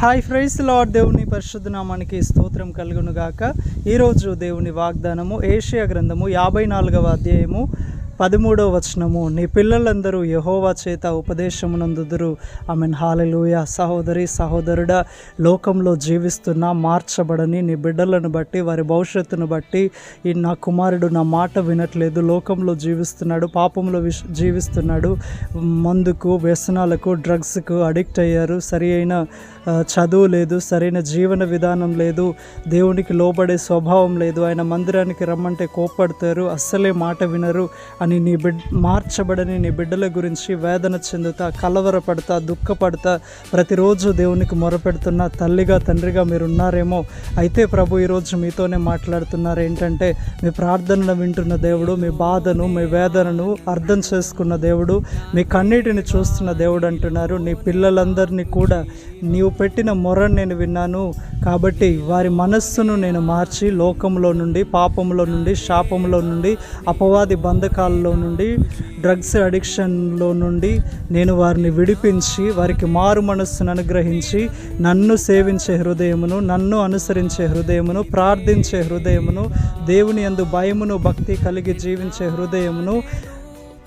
Hi fries lord దేవుని పరిశుద్ధ నామానికి స్తోత్రం కలుగునుగాక. ఈరోజు దేవుని వాగ్దానము ఏషియా గ్రంథము యాభై నాలుగవ అధ్యాయము పదమూడవ వచనము నీ పిల్లలందరూ యహోవా చేత ఉపదేశమునందుదురు. ఆమెన్. హాలెలూయ. సహోదరి సహోదరుడా లోకంలో జీవిస్తున్న మార్చబడని నీ బిడ్డలను బట్టి వారి భవిష్యత్తును బట్టి ఈ నా కుమారుడు నా మాట వినట్లేదు. లోకంలో జీవిస్తున్నాడు పాపంలో విష్ జీవిస్తున్నాడు. మందుకు వ్యసనాలకు డ్రగ్స్కు అడిక్ట్ అయ్యారు. సరి అయిన చదువు లేదు సరైన జీవన విధానం లేదు. దేవునికి లోబడే స్వభావం లేదు. ఆయన మందిరానికి రమ్మంటే కోప్పడతారు. అస్సలే మాట వినరు. అని నీ బిడ్ మార్చబడని నీ బిడ్డల గురించి వేదన చెందుతా కలవరపడతా దుఃఖపడతా ప్రతిరోజు దేవునికి మొరపెడుతున్న తల్లిగా తండ్రిగా మీరు ఉన్నారేమో అయితే ప్రభు ఈరోజు మీతోనే మాట్లాడుతున్నారు. ఏంటంటే మీ ప్రార్థనను వింటున్న దేవుడు మీ బాధను మీ వేదనను అర్థం చేసుకున్న దేవుడు మీ కన్నీటిని చూస్తున్న దేవుడు అంటున్నారు. నీ పిల్లలందరినీ కూడా నీవు పెట్టిన మొరను నేను విన్నాను. కాబట్టి వారి మనస్సును నేను మార్చి లోకంలో నుండి పాపంలో నుండి శాపంలో నుండి అపవాది బంధకాలలో నుండి డ్రగ్స్ అడిక్షన్లో నుండి నేను వారిని విడిపించి వారికి మారు మనస్సును అనుగ్రహించి నన్ను సేవించే హృదయమును నన్ను అనుసరించే హృదయమును ప్రార్థించే హృదయమును దేవుని యందు భయమును భక్తి కలిగి జీవించే హృదయమును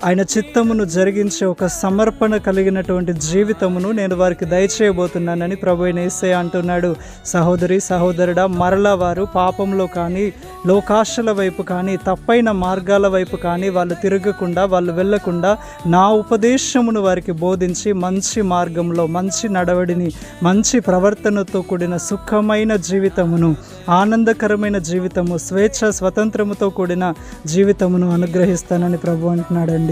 ఆయన చిత్తమును జరిగించే ఒక సమర్పణ కలిగినటువంటి జీవితమును నేను వారికి దయచేయబోతున్నానని ప్రభు నేసే అంటున్నాడు. సహోదరి సహోదరుడా మరలా వారు పాపంలో కానీ లోకాశల వైపు కానీ తప్పైన మార్గాల వైపు కానీ వాళ్ళు తిరగకుండా వాళ్ళు వెళ్ళకుండా నా ఉపదేశమును వారికి బోధించి మంచి మార్గంలో మంచి నడవడిని మంచి ప్రవర్తనతో కూడిన సుఖమైన జీవితమును ఆనందకరమైన జీవితము స్వేచ్ఛ స్వతంత్రముతో కూడిన జీవితమును అనుగ్రహిస్తానని ప్రభు అంటున్నాడండి.